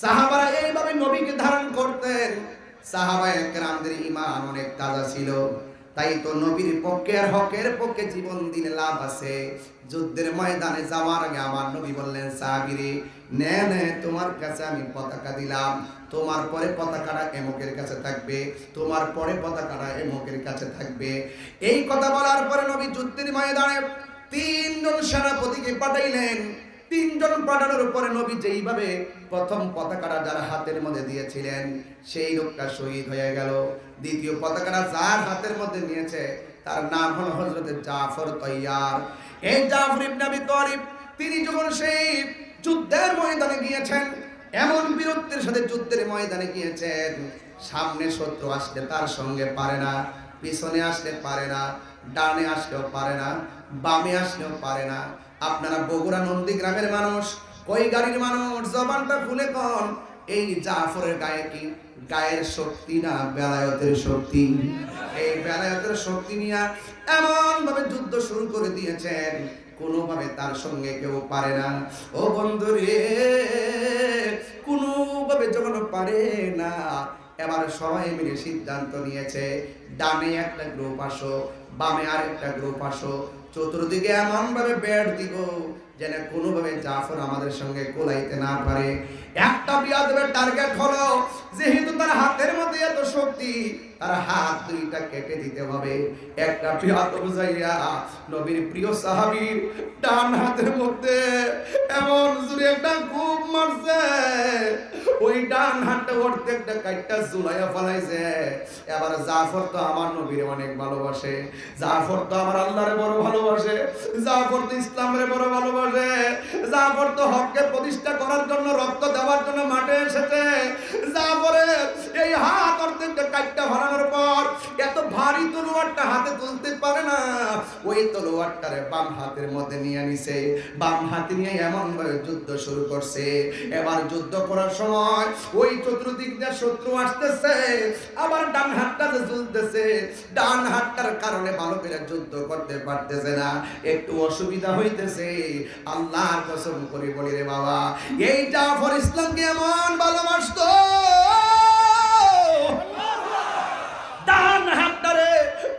সাহাবারা এইভাবে নবীকে ধারণ করতেন। সাহাবায়ে কেরামদের ইমান অনেক তাজা ছিল। তাই তো নবীর পক্ষে আর হকের পক্ষে জীবন দিলে লাভ আছে। যুদ্ধের ময়দানে যাওয়ার আগে আমার নবী বললেন, সাহাবিরে, নে নে, তোমার কাছে আমি পতাকা দিলাম। তোমার পরে পতাকাটা এমকের কাছে থাকবে। তোমার পরে পতাকাটা এমকের কাছে থাকবে। এই কথা বলার পরে নবী যুদ্ধের ময়দানে তিনজন সেনাপতিকে পাঠাইলেন। তিনজন পাঠানোর পরে নবী যেইভাবে প্রথম পতাকাটা যার হাতের মধ্যে দিয়েছিলেন, সেই লোকটা শহীদ হয়ে গেল। দ্বিতীয় পতাকাটা যার হাতের মধ্যে নিয়েছে, তার নাম হলো হজরত জাফর তৈয়ার। এই জাফর ইবনে আবি তালিব, তিনি যখন সেই যুদ্ধের ময়দানে গিয়েছেন, এমন বীরত্বের সাথে যুদ্ধের ময়দানে গিয়েছেন, সামনে শত্রু আসলে তার সঙ্গে পারে না, পিছনে আসলে পারে না, ডানে আসলেও পারে না, বামে আসলেও পারে না। আপনারা বগুড়া নন্দী গ্রামের মানুষ ওই গাড়ির মানুষ, জবানটা খুলে কন। এই জাফরের গায়ে কি? গায়ের শক্তি না বেলায়তের শক্তি? এই বেলায়তের শক্তি নিয়ে এমন ভাবে যুদ্ধ শুরু করে দিয়েছেন। কোনোভাবে তার সঙ্গে কেউ পারে না। ও বন্ধু রে, কোনোভাবে যখন পারে না, এবার সবাই মিলে সিদ্ধান্ত নিয়েছে, ডানে একটা গ্রুপ আসো, বামে আরেকটা গ্রুপ আসো চতুর্দিকে এমন ভাবে বেড দিব যেন কোনোভাবে জাফর আমাদের সঙ্গে কোলাইতে না পারে। একটা বিয়াদের টার্গেট হলো যেহেতু তার হাতের মধ্যে এত শক্তি, তার হাত দুইটা কেটে দিতে হবে। একটা বিয়াদ বুঝাইয়া নবীর প্রিয় সাহাবীর ডান হাতের মধ্যে এমন জোরে একটা খুব মারছে। ওই ডান হাতটা ওরতে একটা কাইটটা জুলাইয়া ফলাইছে। এবার জাফর তো আমার নবীর অনেক ভালোবাসে। জাফর তো আমার আল্লাহরে বড় ভালোবাসে। জাফর তো ইসলামের বড় ভালোবাসে। জাফর তো হককে প্রতিষ্ঠা করার জন্য, রক্ত দেওয়ার জন্য মাঠে এসেছে। জাফরে এই হাত অর্ধেকটা কাইটটা ভরানোর পর এত ভারী তলোয়ারটা হাতে তুলতে পারে না। ওই তলোয়ারটারে বাম হাতের মধ্যে নিয়ে নিছে। বাম হাতে নিয়ে এমন যুদ্ধ শুরু করছে। এবার যুদ্ধ করার সময় ওই চতুর্দিক দিয়ে শত্রু আসতেছে। আবার ডান হাতটা যে ঝুলতেছে, ডান হাতটার কারণে ভালো যুদ্ধ করতে পারতেছে না। একটু অসুবিধা হইতেছে। আল্লাহর কসম করে বলি রে বাবা এই জাফর ইসলামকে এমন ভালোবাসতো। ডান হাতটারে,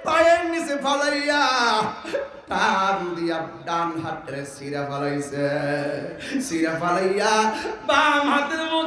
পায়ের নিচে ফালাইয়া, টান সিরা ফালাইছে। সিরা ফালাইয়া বাম হাতের মধ্যে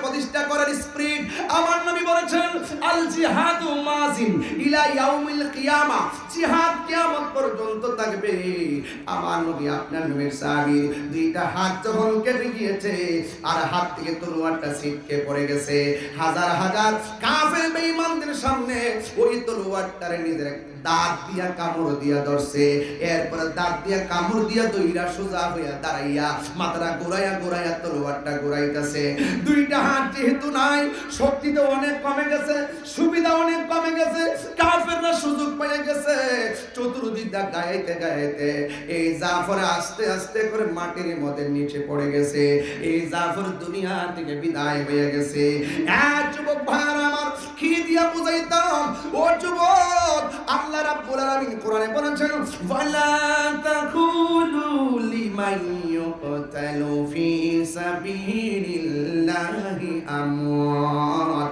আল জিহাদু মাজিন ইলা ইয়াউমিল কিয়ামা জিহাদ কিয়ামত পর্যন্ত থাকবে। আমার নবী আপনার নবীর দুইটা হাত যখন কেটে গিয়েছে, আর হাত থেকে তলোয়ারটা ছিটকে পড়ে গেছে। হাজার হাজার কাফের সামনে ওই তলোয়ারটারে নিজের দাঁত দিয়া কামড় দিয়া ধরছে। এরপরে দাঁত দিয়া কামড় দিয়া দইরা সোজা হইয়া দাঁড়াইয়া মাথাটা গোড়াইয়া গোড়াইয়া তলোয়ারটা গোড়াইতেছে দুইটা হাত যেহেতু নাই শক্তি তো অনেক কমে গেছে, সুবিধা অনেক কমে গেছে, কাফেররা সুযোগ পেয়ে গেছে। চতুর্দিক দা গাইতে গাইতে এই জাফর আস্তে আস্তে করে মাটির মধ্যে নিচে পড়ে গেছে। এই জাফর দুনিয়া থেকে বিদায় হয়ে গেছে। এক যুবক, ভাইয়ার আমার কি দিয়া বুঝাইতাম? ও যুবক, আল্লাহ রাব্বুল আলামিন কোরআনে বলেছেন, ওয়ালা তাকুলু লিমান ইউকতালু ফি সাবিলিল্লাহি আমওয়াত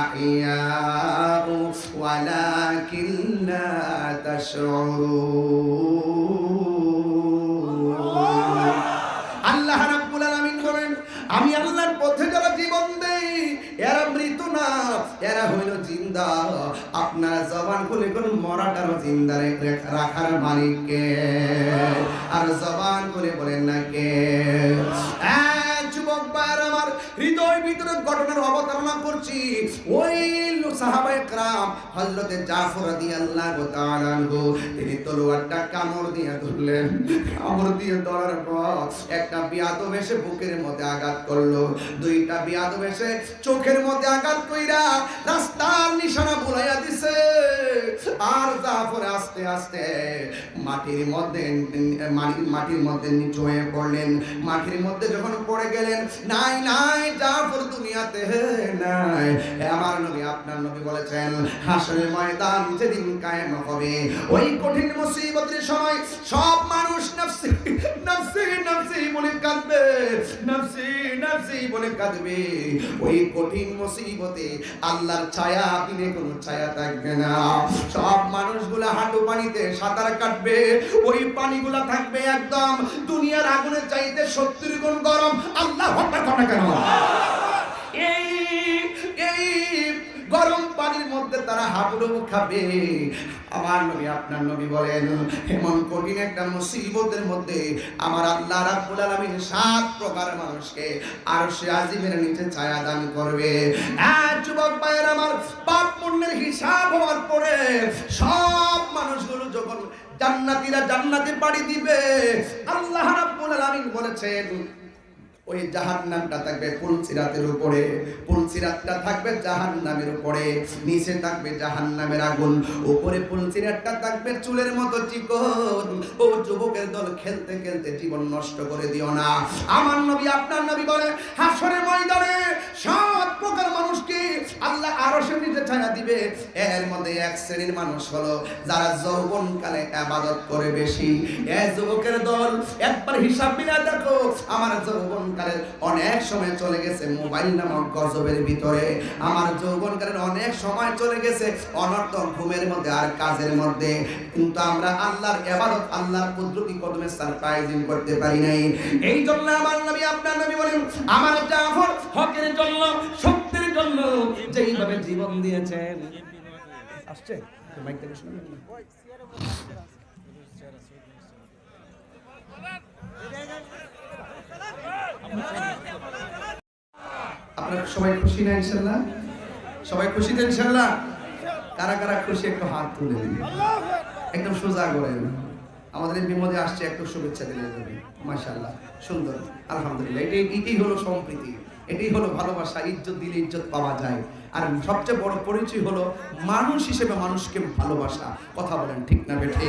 আহইয়াউ ওয়ালাকিন লা তাশউরুন আল্লাহ রাব্বুল আলামিন বলেন, আমি আল্লাহর পথে যারা জীবন দেই এরা মৃত না, এরা হইল জিন্দা। আপনারা জবান খুলে কোন মরাটারও জিন্দা রেখে রাখার মালিক কে? আর জবান খুলে বলেন না কে? যুবক আমার হৃদয় ভিতরে ঘটনার অবতারণা করছি। ওই হজরতে জাফর আল্লাহ তিনি তলোয়ারটা কামড় দিয়ে ধরলেন। কামড় দিয়ে ধরার পর একটা বিয়াদব এসে বুকের মধ্যে আঘাত করল। দুইটা বিয়াদব এসে চোখের মধ্যে আঘাত কইরা রাস্তার নিশানা বুলাইয়া দিছে। আর জাফর আস্তে আস্তে মাটির মধ্যে মাটির মধ্যে নিচু হয়ে পড়লেন। মাটির মধ্যে যখন পড়ে গেলেন, নাই নাই জাফর দুনিয়াতে নাই। আমার নবী, আপনার নবী বলেছেন, হাসরের ময়দান যেদিন কায়েম হবে, ওই কঠিন মুসিবতের সময় সব মানুষ নফসি নফসি নফসি বলে কাঁদবে, নফসি নফসি বলে কাঁদবে। ওই কঠিন মুসিবতে আল্লাহর ছায়া দিনে কোনো ছায়া থাকবে না। সব মানুষগুলা হাঁটু পানিতে সাঁতার কাটবে, ওই পানিগুলা থাকবে একদম দুনিয়ার আগুনের চাইতে সত্তর গুণ গরম। আল্লাহ হত্যা কেন? এই এই গরম পানির মধ্যে তারা হাবুডুবু খাবে। আমার নবী, আপনার নবী বলেন, এমন কঠিন একটা মুসিবতের মধ্যে আমার আল্লাহ রাব্বুল আলামিন সাত প্রকার মানুষকে আর সে আজিমের নিচে ছায়া দান করবে। যুবক ভাইয়ের আমার পাপ পুণ্যের হিসাব হওয়ার পরে সব মানুষগুলো যখন জান্নাতীরা জান্নাতে পাড়ি দিবে। আল্লাহ রাব্বুল আলামিন বলেছেন, ওই জাহান্নামটা থাকবে পুলসিরাতের উপরে। পুলসিরাতটা থাকবে জাহান্নামের উপরে। নিচে থাকবে জাহান্নামের আগুন। উপরে পুলসিরাতটা থাকবে চুলের মতো চিকন। ও যুবকের দল খেলতে খেলতে জীবন নষ্ট করে দিও না। আমার নবী, আপনার নবী বলে, হাসরের ময়দানে ছায়া দিবে, এর মধ্যে এক শ্রেণির মানুষ হলো যারা যৌবনকালে আবাদত করে বেশি। এ যুবকের দল, একবার হিসাব মিলা দেখো, আমার যৌবনকালের অনেক সময় চলে গেছে মোবাইল নামক গজবের ভিতরে। আমার যৌবনকালের অনেক সময় চলে গেছে অনর্থক ঘুমের মধ্যে আর কাজের মধ্যে। কিন্তু আমরা আল্লাহর এবাদত আল্লাহর কুদরতি কদমে সারপ্রাইজিং করতে পারি নাই। এই জন্য আমার নবী, আপনার নবী বলেন, আমার জাফর হকের জন্য সত্যের জন্য জীবন দিয়েছেন। আসছে? আপনারা সবাই খুশি না ইনশাল্লাহ? সবাই খুশি তো ইনশাল্লাহ? কারা কারা খুশি একটু হাত তুলে দিন একদম সোজা করেন। আমাদের এই বিমদে আসছে, একটু শুভেচ্ছা দিলে দেবে মাশাল্লাহ সুন্দর। আলহামদুলিল্লাহ, এটাই এটাই হলো সম্প্রীতি। এটাই হলো ভালোবাসা ইজ্জত দিলে ইজ্জত পাওয়া যায়। আর সবচেয়ে বড় পরিচয় হলো মানুষ হিসেবে মানুষকে ভালোবাসা। কথা বলেন ঠিক না বেঠে?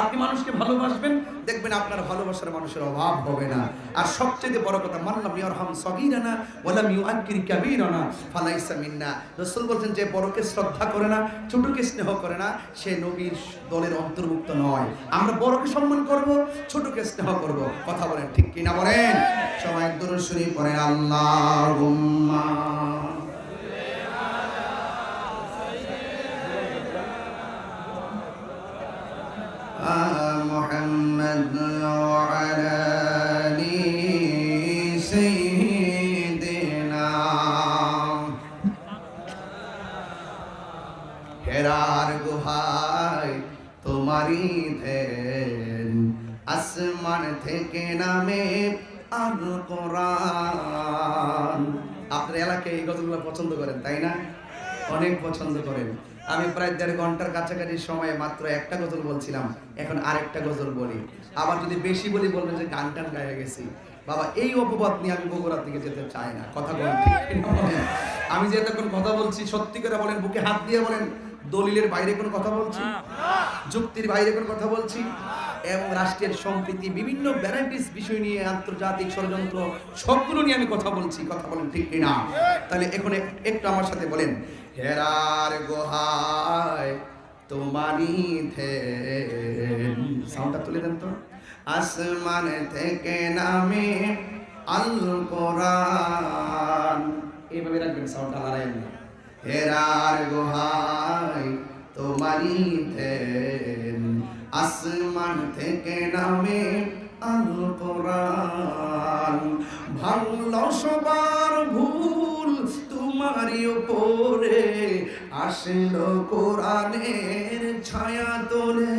আপনি মানুষকে ভালোবাসবেন, দেখবেন আপনার ভালোবাসার মানুষের অভাব হবে না। আর সবচেয়ে বড় কথা মানলাম ইয়ারহাম সগীরানা ওয়ালাম ইউআক্কির কাবীরানা ফালাইসা মিন্না। রাসূল বলছেন, যে বড়কে শ্রদ্ধা করে না, ছোটকে স্নেহ করে না, সে নবীর দলের অন্তর্ভুক্ত নয়। আমরা বড়কে সম্মান করব, ছোটকে স্নেহ করব। কথা বলেন ঠিক কি না বলেন? সবাই দরুদ শরীফ পড়েন, আল্লাহুম্মা। محمد وعلى آل سيدنا হেরার গুহায় তোমারই ধ্যান আসমান থেকে নামে আর কোরআন আপনার এলাকায় এই গজলগুলো পছন্দ করেন তাই না অনেক পছন্দ করেন আমি প্রায় দেড় ঘণ্টার কাছাকাছি সময়ে মাত্র একটা গজল বলছিলাম, এখন আরেকটা গজল বলি। আবার যদি বেশি বলি, বলবেন যে গান টান গায়ে গেছি। বাবা, এই অপবাদ নিয়ে আমি বগুড়ার দিকে যেতে চাই না, কথা বলেন? আমি যে এতক্ষণ কথা বলছি, সত্যি করে বলেন, বুকে হাত দিয়ে বলেন, দলিলের বাইরে কোনো কথা বলছি? যুক্তির বাইরে কোনো কথা বলছি? এবং রাষ্ট্রের সম্প্রীতি, বিভিন্ন ভ্যারাইটিস বিষয় নিয়ে, আন্তর্জাতিক ষড়যন্ত্র, সবগুলো নিয়ে আমি কথা বলছি, কথা বলেন ঠিক কিনা? তাহলে এখন একটু আমার সাথে বলেন হেরার গোহায় তোমারই থে সাউন্ডটা তুলে দেন তো। আসমান থেকে নামে আল কোরআন। এইভাবে রাখবেন সাউন্ডটা লড়াইয়েন না হেরার গোহায় তোমারই ধ্যান আসমান থেকে নামে আল কোরআন। ভাঙল সবার ভুল তোমারই উপরে আসলো কোরআনের ছায়া তোলে।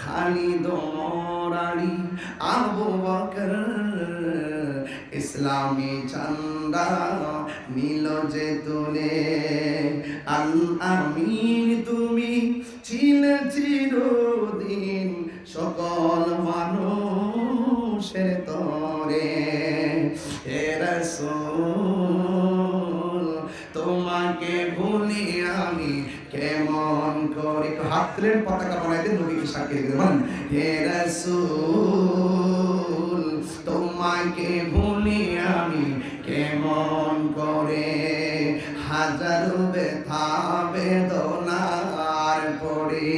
খালি দমরানি আবু বকর। ইসলামী আল্লাহ নীল যে তুলে। আল আমিন, তুমি চিনে চিরদিন সকল মানুষের তরে। হে রাসূল একটু হাত তুলে পতাকা বানাইতে নবীকে সাক্ষী রেখে বলেন, হে রাসূল, তোমাকে ভুলি আমি কেমন করে? হাজারো ব্যথা, বেদনার পরে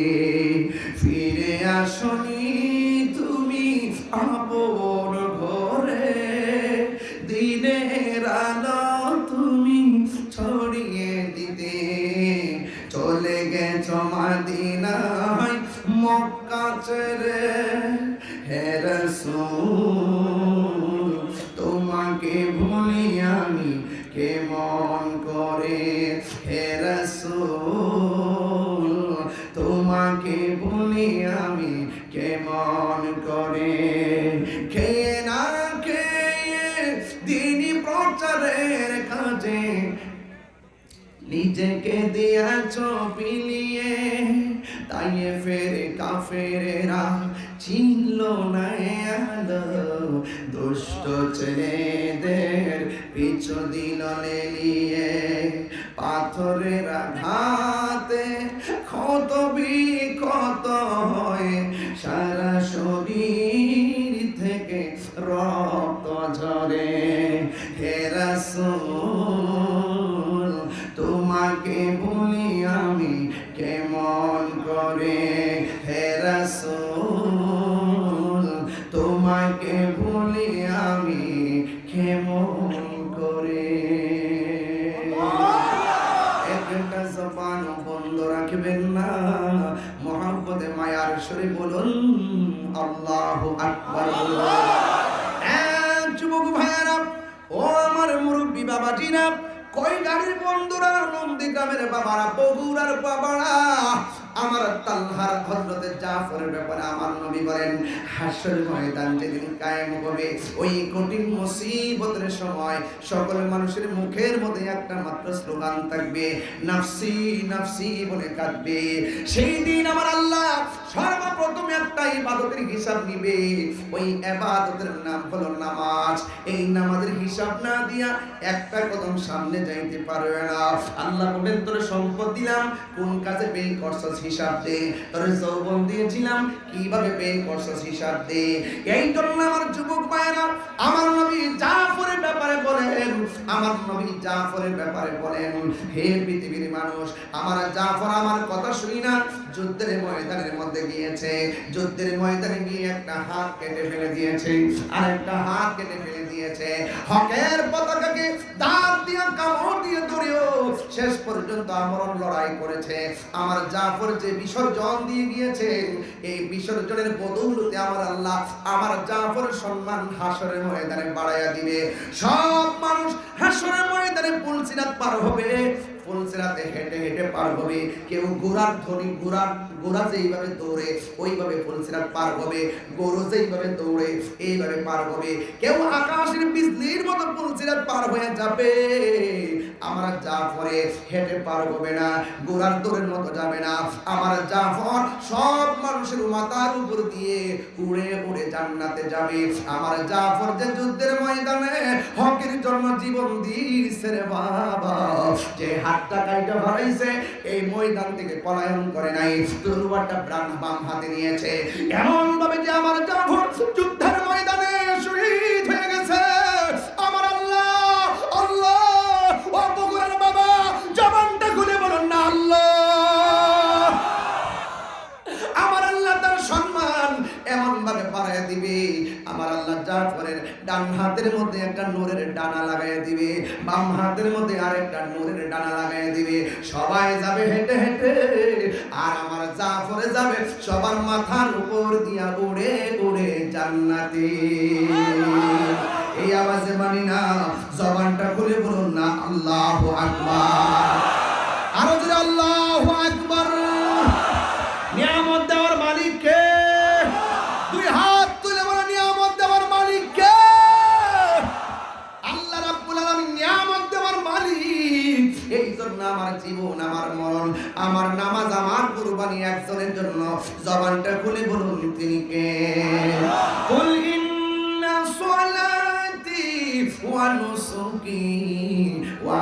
ফিরে আসনি গেছ মাদিনায় মক্কা ছেড়ে নিজেকে দিয়াছ পিলিয়ে তাই ফেরে কাফেরা চিনল না আলো। দুষ্ট ছেলেদের পিছু দিল লেলিয়ে, পাথরের আঘাতে ক্ষত বিক্ষত বগুড়ার বাবারা, আমার তাল্লাহার হজরতে জাফরের ব্যাপারে আমার নবী বলেন, হাসর ময়দান যেদিন কায়েম হবে, ওই কঠিন মুসিবতের সময় সকল মানুষের মুখের মধ্যে একটা মাত্র স্লোগান থাকবে, নাফসি নাফসি বলে কাঁদবে। সেই দিন আমার আল্লাহ সর্বপ্রথম একটা ইবাদতের হিসাব নিবে। ওই ইবাদতের নাম হলো নামাজ। এই নামাজের হিসাব না দিয়া একটা কদম সামনে যাইতে পারবে না। আল্লাহ বলেন, তোর সম্পদ দিলাম, কোন কাজে ব্যয় করছস হিসাব দে। তোর যৌবন দিয়েছিলাম, কীভাবে ব্যয় করছস হিসাব দে? এই জন্য আমার যুবক ভাইয়েরা, আমার নবী জাফরের ব্যাপারে বলেন, আমার নবী জাফরের ব্যাপারে বলেন, হে পৃথিবীর মানুষ, আমার জাফর আমার কথা শুনি না। যুদ্ধের ময়দানের মধ্যে গিয়েছে যুদ্ধের ময়দানে গিয়ে একটা হাত কেটে ফেলে দিয়েছে আর একটা হাত কেটে ফেলে দিয়েছে। হকের পতাকাকে দাঁত দিয়ে কামড় দিয়ে ধরেও শেষ পর্যন্ত আমরণ লড়াই করেছে। আমার জাফর যে বিসর্জন দিয়ে গিয়েছেন, এই বিসর্জনের বদৌলতে আমার আল্লাহ আমার জাফর সম্মান হাসরের ময়দানে বাড়াইয়া দিবে। সব মানুষ হাসরের ময়দানে পুলসিরাত পার হবে। ফুলসেরাতে হেঁটে হেঁটে পার হবে কেউ ঘোড়ার ধরি ঘোড়ার, ঘোড়া যেইভাবে দৌড়ে, ওইভাবে ফুলসেরাত পার হবে গরু যেইভাবে দৌড়ে, এইভাবে পার হবে কেউ আকাশের বিজলির মতো ফুলসেরাত পার হয়ে যাবে। আমরা জাফরে হেঁটে পার হবে না, ঘোড়ার দৌড়ের মতো যাবে না। আমার জাফর সব মানুষের মাথার উপর দিয়ে উড়ে উড়ে জান্নাতে যাবে। আমার জাফর যে যুদ্ধের ময়দানে, হকের জন্য জীবন দিয়েছে রে বাবা। যে হাতটা কাইটা হারাইছে এই ময়দান থেকে পলায়ন করে নাই তরুয়ারটা প্রাণ বাম হাতে নিয়েছে। এমন ভাবে যে আমার জাফর যুদ্ধের ময়দানে শহীদ হয়ে গেছে, আমার আল্লাহ আল্লাহ, ও বগুড়ার বাবা, জবানটা খুলে বলুন না, আল্লাহ। আমার আল্লাহ তার সম্মান এমন ভাবে বাড়ায় দিবে, আমার আল্লাহ জাফরের ডান হাতের মধ্যে একটা নূরের ডানা লাগাই দিবে, বাম হাতের মধ্যে আরেকটা নূরের ডানা লাগাই দিবে। সবাই যাবে হেঁটে হেঁটে, আর আমার জাফরে যাবে, সবার মাথার উপর দিয়া উড়ে উড়ে জান্নাতে। এই আওয়াজে মানি না জবানটা খুলে বলুন না, আল্লাহ আকবার। একজনের জন্য জবানটা খুলে বলুন তিনি কে? কুল ইন্না সলাতি ওয়া নুসুকি ওয়া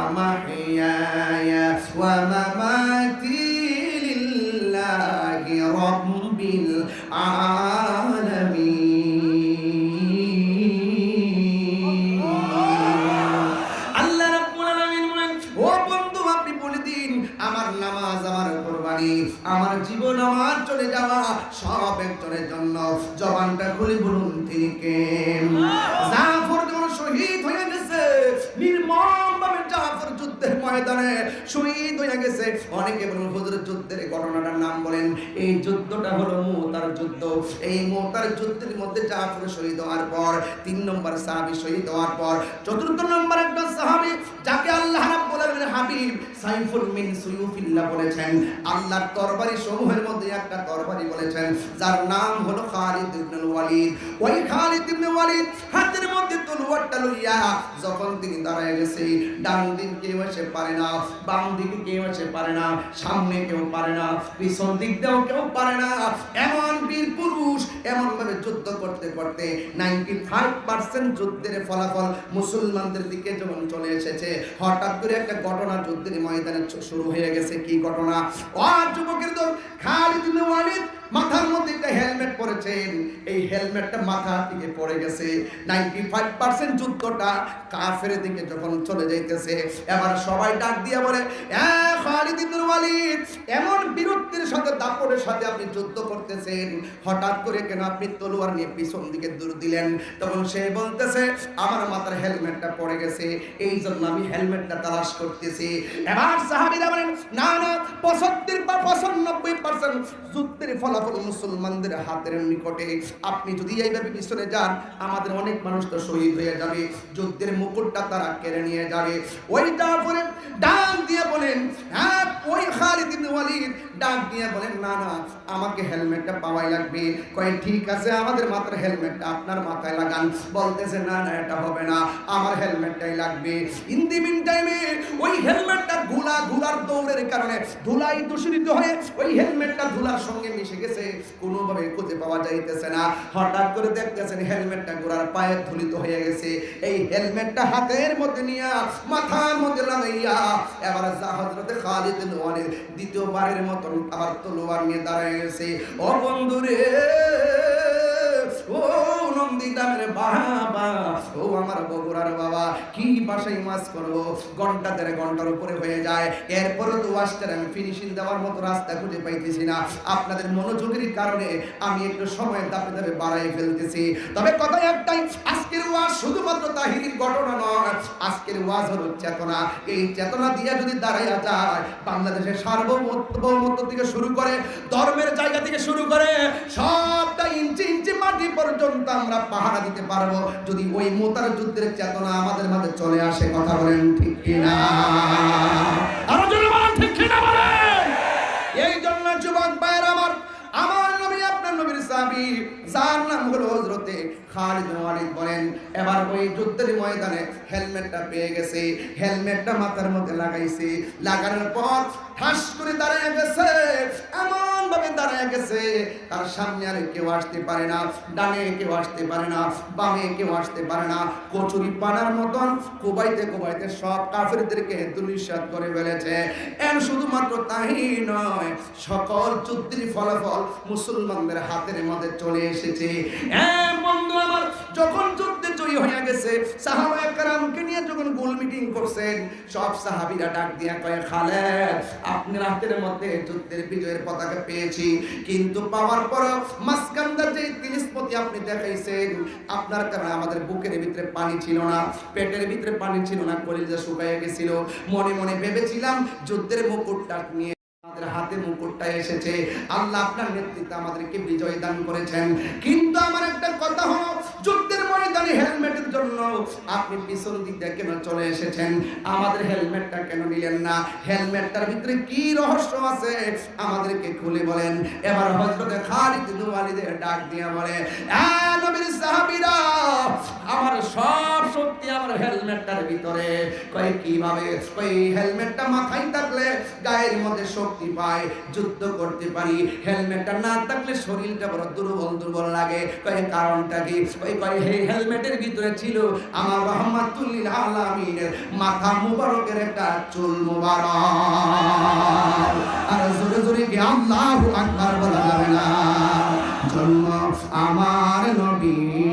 ময়দানে গেছে। অনেকে বলেন হুজুর যুদ্ধের ঘটনাটার নাম বলেন, এই যুদ্ধটা হলো মুতার যুদ্ধ। এই মুতার যুদ্ধের মধ্যে জাফর শহীদ হওয়ার পর, তিন নম্বর সাহাবী শহীদ হওয়ার পর, চতুর্থ নম্বর একটা সাহাবী যাকে আল্লাহ রাব্বুল আলামিন হাবিব সাইফুল মিন সুয়ুফিল্লাহ বলেছেন, আল্লাহর তরবারি সমূহের মধ্যে একটা তরবারি বলেছেন, যার নাম হলো খালিদ ইবনে ওয়ালিদ। ওই খালিদ ইবনে ওয়ালিদ হাতের মধ্যে তলোয়ারটা লইয়া যখন তিনি দাঁড়ায় গেছে, ডান দিক কেউ এসে পারে না, বাম দিকে কেউ এসে পারে না। সামনে কেউ পারে না, পিছন দিক দিয়েও কেউ পারে না। এমন বীর পুরুষ, এমন ভাবে যুদ্ধ করতে করতে নাইনটি ফাইভ পার্সেন্ট যুদ্ধের ফলাফল মুসলমানদের দিকে যখন চলে এসেছে। হঠাৎ করে একটা ঘটনা যুদ্ধের ময়দানে শুরু হয়ে গেছে। কি ঘটনা? ও যুবকের দল, খালিদ ওয়ালিদ মাথার মধ্যে একটা হেলমেট পরেছেন। এই হেলমেটটা মাথার থেকে পড়ে গেছে। নাইনটি ফাইভ পার্সেন্ট যুদ্ধটা কাফের দিকে যখন চলে যাইতেছে, এবার সবাই ডাক দিয়ে বলে এমন খালিদ এমন সাথে দাপটের সাথে আপনি যুদ্ধ করতেছেন, হঠাৎ করে কেন আপনি তলোয়ার নিয়ে পিছন দিকে দূর দিলেন? তখন সে বলতেছে, আমার মাথার হেলমেটটা পড়ে গেছে এই জন্য আমি হেলমেটটা তালাশ করতেছি। এবার সাহাবীরা বলেন, না না, পঁচাত্তর বা পঁচানব্বই পার্সেন্ট যুদ্ধের ফলাফল মুসলমানদের হাতের নিকটে। আপনি যদি এইভাবে পিছনে যান, আমাদের অনেক মানুষ তো শহীদ হয়ে যাবে। যুদ্ধের মুকুটটা তারা কেড়ে নিয়ে যাবে। ওইটা বলেন, ডান দিয়ে বলেন হ্যাঁ ওই খালিদ ওয়ালিদ ডাক দিয়ে বলেন, না না, আমাকে হেলমেটটা পাওয়াই লাগবে। ঠিক আছে, আমাদের হেলমেটটা আপনার মাথায় লাগান। বলতেছে, না না, এটা হবে না, আমার হেলমেটটাই লাগবে। মিন টাইমে ওই হেলমেটটা দৌড়ের কারণে ধুলাই দূষিত হয়ে ওই হেলমেটটা ধুলার সঙ্গে মিশে গেছে। কোনোভাবে খুঁজে পাওয়া যাইতেছে না। হঠাৎ করে দেখতেছেন হেলমেটটা গোড়ার পায়ে ধুলিত হয়ে গেছে। এই হেলমেটটা হাতের মধ্যে নিয়া মাথার মধ্যে লাগাইয়া, এবার খালিদ ওয়ালিদ দ্বিতীয়বারের মতন আবার তলোয়ার নিয়ে দাঁড়ায় গেছে ও বন্ধুরে ও বাবা ও আমার বগুড়ার বাবা, কি মাছ করব? ঘণ্টা ঘণ্টার উপরে হয়ে যায়। তো আমি ফিনিশিং দেওয়ার মতো রাস্তা খুঁজে পাইতেছি না। আপনাদের মনোযোগের কারণে আমি একটু সময় দাপে দাপে বাড়াই ফেলতেছি। তবে কথা একটাই, আজকের ওয়াজ শুধুমাত্র তাহিরির ঘটনা নয়। আজকের ওয়াজ হলো চেতনা। এই চেতনা দিয়ে যদি দাঁড়াইয়া যায়, বাংলাদেশের সার্বভৌমত্ব থেকে শুরু করে, ধর্মের জায়গা থেকে শুরু করে সবটা ইঞ্চি ইঞ্চি মাটি পর্যন্ত আমরা পাহারা দিতে পারব। যদি ওই মোতার যুদ্ধের চেতনা আমাদের মাঝে চলে আসে, কথা বলেন ঠিক কিনা? এই জন্য যুবক ভাইয়ের আমার আমার নবী, আপনার নবীর সাহাবী যার নাম হলো হযরতে খালিদ ওয়ালিদ বলেন। এবার ওই যুদ্ধের ময়দানে হেলমেটটা পেয়ে গেছে, হেলমেটটা মাথার মধ্যে লাগাইছে। লাগানোর পর ঠাস করে দাঁড়ায় গেছে এমন ভাবে দাঁড়ায় গেছে। তার সামনে আর কেউ আসতে পারে না, ডানে কেউ আসতে পারে না, বামে কেউ আসতে পারে না। কচুরি পানার মতন কোবাইতে কোবাইতে সব কাফেরদেরকে দুলিশাত করে ফেলেছে। এর শুধুমাত্র তাই নয়, সকল যুদ্ধের ফলাফল মুসলমানদের হাতের মধ্যে চলে এসেছে। এ বন্ধু আমার, যখন যুদ্ধে জয়ী হয়ে গেছে সাহাবা নিয়ে যখন গোল মিটিং করছেন, সব সাহাবীরা ডাক দিয়া কয়ে, খালেদ আপনার হাতের মধ্যে যুদ্ধের বিজয়ের পতাকা পেয়েছি, কিন্তু পাওয়ার পর মাসকান্দার যে তিরিশপতি আপনি দেখাইছেন, আপনার কারণে আমাদের বুকের ভিতরে পানি ছিল না, পেটের ভিতরে পানি ছিল না, কলিজা শুকায় গেছিল। মনে মনে ভেবেছিলাম যুদ্ধের মুকুটটা নিয়ে আমাদের হাতে মুকুটটা এসেছে। আল্লাহ আপনার নেতৃত্বে আমাদেরকে বিজয় দান করেছেন। কিন্তু আমার একটা কথা হলো, যুদ্ধের ময়দানে হেলমেট জন্য আপনি পিছন দিক দিয়ে কেন চলে এসেছেন? আমাদের হেলমেটটা কেন নিলেন না? হেলমেটটার ভিতরে কি রহস্য আছে? আমাদেরকে খুলে বলেন। এবার হজরতে খালিদ বিন ওয়ালিদের ডাক দিয়ে বলে "আ নবীর সাহাবীরা, আমার সব শক্তি আমার হেলমেটটার ভিতরে। কই কীভাবে? কই হেলমেটটা মাথায় থাকলে গায়ের মধ্যে শক্তি পায়, যুদ্ধ করতে পারি। হেলমেটটা না থাকলে শরীরটা বড় দুর্বল দুর্বল লাগে। কই কারণটা কি? কই কই এই হেলমেটের ভিতরে ছিল আমার রহমাতুল্লিল আলামিনের মাথা মুবারকের একটা চুল মুবারক। আর জোরে জোরে কি আল্লাহু আকবার বলা যাবে না? জন্ম আমার নবীর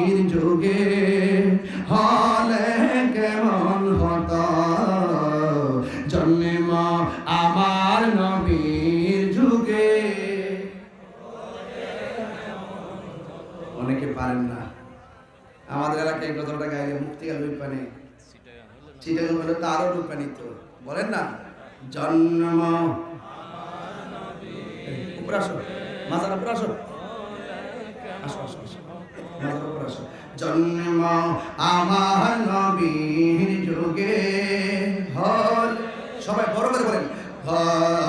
চিটাগাং হলো তারও রূপান্বিত বলেন না? জন্ম। জন্ম আমার নবীর হল সবাই বড় করে বলেন। হল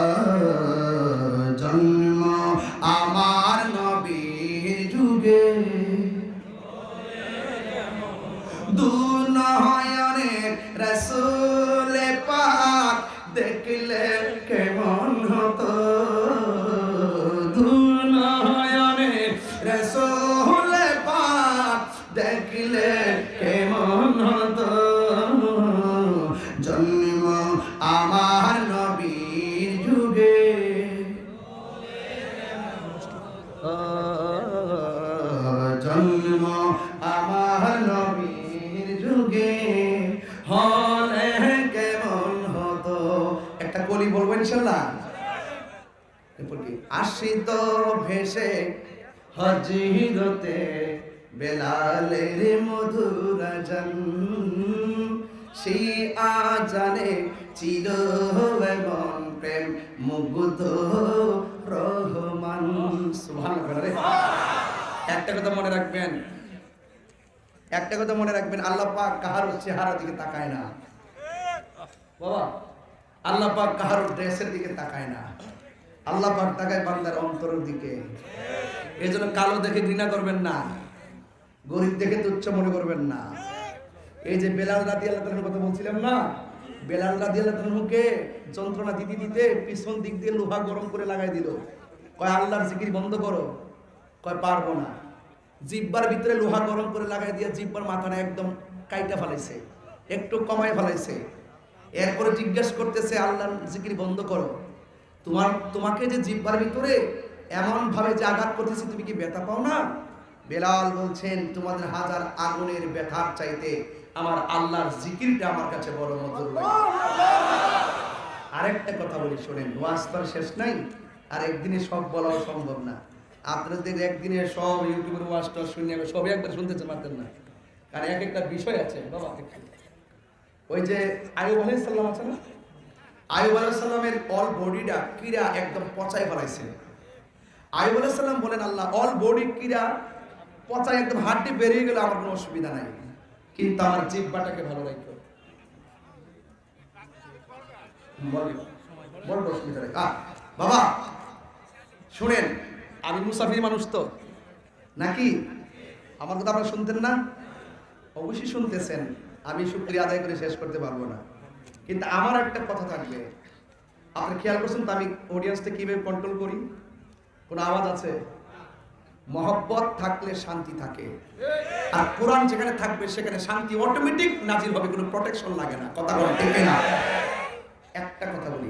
রসুলে পাক দেখলে হজিরতে বেলালের মধুর আজান সেই আজানে চির এবং প্রেম, মুগ্ধ রহমান। একটা কথা মনে রাখবেন, একটা কথা মনে রাখবেন, আল্লাহ পাক কাহার চেহারা দিকে তাকায় না। বাবা, আল্লাহ পাক কাহার ড্রেসের দিকে তাকায় না। আল্লাহ পাক তাকায় বান্দার অন্তরের দিকে। এই জন্য কালো দেখে ঘৃণা করবেন না, গরিব দেখে তুচ্ছ মনে করবেন না। এই যে বেলাল রাদি আল্লাহ কথা বলছিলাম না, বেলাল রাদি আল্লাহ তাআলাকে যন্ত্রণা দিতে দিতে পিছন দিক দিয়ে লোহা গরম করে লাগাই দিল। কয়, আল্লাহর জিকির বন্ধ করো। কয়, পারব না। জিব্বার ভিতরে লোহা গরম করে লাগাই দিয়ে জিব্বার মাথাটা একদম কাইটা ফেলাইছে, একটু কমায় ফেলাইছে। এরপরে জিজ্ঞেস করতেছে, আল্লাহর জিকির বন্ধ করো। তোমার, তোমাকে যে জিব্বার ভিতরে এমন ভাবে যে আঘাত করতেছে, তুমি কি ব্যথা পাও না? বেলাল বলছেন, তোমাদের হাজার আগুনের ব্যথার চাইতে আমার আল্লাহর জিকিরটা আমার কাছে বড় লাগে। আরেকটা কথা বলি, শোনেন, ওয়াজ তো শেষ নাই, আর একদিনে সব বলাও সম্ভব না। আপনাদের একদিনে সব ইউটিউবের ওয়াজটা শুনে সবই একবার শুনতে পারতেন না। কারণ এক একটা বিষয় আছে, বাবা ওই যে আয়ুব আলাইহিস সালাম আছে না? আয়ুব আলাইহিস সালামের অল বডিটা কিরা একদম পচাই ফেলাইছে। আলাইহিস বলেন, আল্লাহ অল বডি কিরা পচায় একদম হাড্ডি বেরিয়ে গেলে আমার কোনো অসুবিধা নাই। কিন্তু আমার জিহ্বাটাকে ভালো রাখো। বল বল অসুবিধা নেই। বাবা, শুনেন, আমি মুসাফির মানুষ তো। নাকি? আমার কথা আপনারা শুনতেন না? অবশ্যই শুনতেছেন। আমি শুক্রিয়া আদায় করে শেষ করতে পারব না। কিন্তু আমার একটা কথা থাকবে। আপনি খেয়াল করছেন তো আমি অডিয়েন্সটা কীভাবে কন্ট্রোল করি? কোনো আওয়াজ আছে? মহব্বত থাকলে শান্তি থাকে। আর কোরআন যেখানে থাকবে সেখানে শান্তি অটোমেটিক নাজির হবে, কোনো প্রোটেকশন লাগে না। কথা বলা না একটা কথা বলি,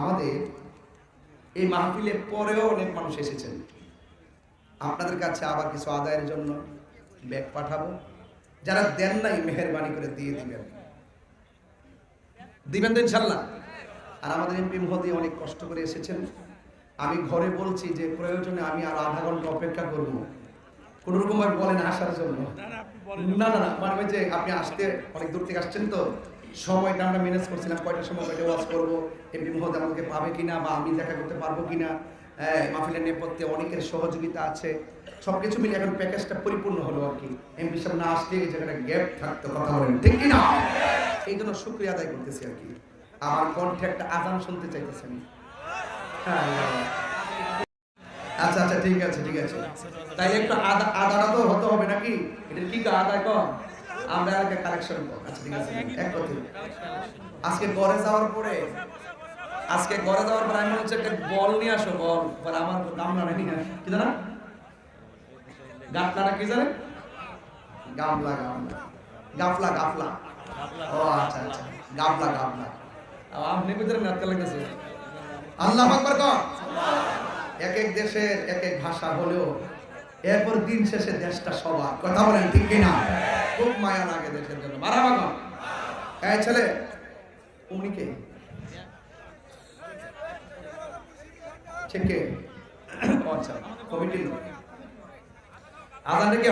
আমাদের এই মাহফিলের পরেও অনেক মানুষ এসেছেন। আপনাদের কাছে আবার কিছু আদায়ের জন্য ব্যাগ পাঠাবো? যারা দেন নাই, মেহরবানি করে দিয়ে দিবেন। দিবেন তো ইনশাল্লাহ। আর আমাদের এমপি মহোদয় অনেক কষ্ট করে এসেছেন। আমি ঘরে বলছি যে প্রয়োজনে আমি আর আধা ঘণ্টা অপেক্ষা করব। কোন রকম ভাবে বলেন আসার জন্য। না না না মানে যে আপনি আসতে অনেক দূর থেকে আসছেন তো সময়টা আমরা ম্যানেজ করছিলাম কয়টার সময় কয়টা ওয়াজ করব এমপি মহোদয় আমাদেরকে পাবে কিনা বা আমি দেখা করতে পারব কিনা হ্যাঁ, মাহফিলের নেপথ্যে অনেকের সহযোগিতা আছে। সবকিছু মিলে এখন প্যাকেজটা পরিপূর্ণ হলো আর কি। এমপি সাহেব না আসলে এই জায়গাটা গ্যাপ থাকতো কথা বলেন ঠিক কি না এই জন্য শুক্রিয়া আদায় করতেছি আর কি। আমার কণ্ঠে একটা আজান শুনতে চাইতেছেন হ্যাঁ আচ্ছা আচ্ছা ঠিক আছে ঠিক আছে। তাইলে একটু আদা তো হতে হবে নাকি? এটা কি আদায় কম আমরা আগে কালেকশন কম আচ্ছা ঠিক আছে, এক কথা আজকে ঘরে যাওয়ার পরে, আজকে ঘরে যাওয়ার পরে আমি হচ্ছে একটা বল নিয়ে আসো বল। পরে আমার গামলা নাই নিয়ে আসো। কি জানা গাফলা কি জানে গামলা গামলা। গাফলা গাফলা। ও আচ্ছা আচ্ছা। গাফলা গাফলা। আপনি ভিতরে নাটকা লাগতেছে? আল্লাহ আকবার কর। এক এক দেশের এক এক ভাষা হলেও এরপর দিন শেষে দেশটা সবার। কথা বলেন ঠিক কিনা? খুব মায়া লাগে দেশের জন্য। মারা বাবা। এই ছেলে, উনি কে? আচ্ছা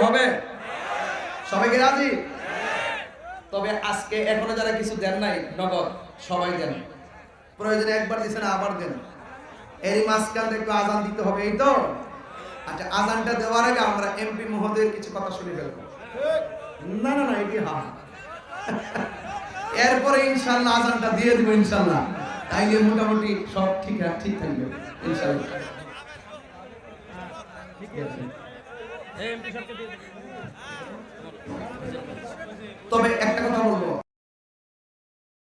হবে? সবাই কি রাজি? তবে আজকে এখনও যারা কিছু দেন নাই, নগদ সবাই দেন। প্রয়োজনে একবার দিচ্ছেন আবার দেন। এরই মাঝখান থেকে আজান দিতে হবে, এই তো? আচ্ছা আজানটা দেওয়ার আগে আমরা এমপি মহোদয়ের কিছু কথা শুনে ফেলব। না না না, এটি হা এরপরে ইনশাল্লাহ আজানটা দিয়ে দিব ইনশাল্লাহ তাইলে মোটামুটি সব ঠিক ঠিক থাকবে ইনশাল্লাহ তবে একটা কথা বলব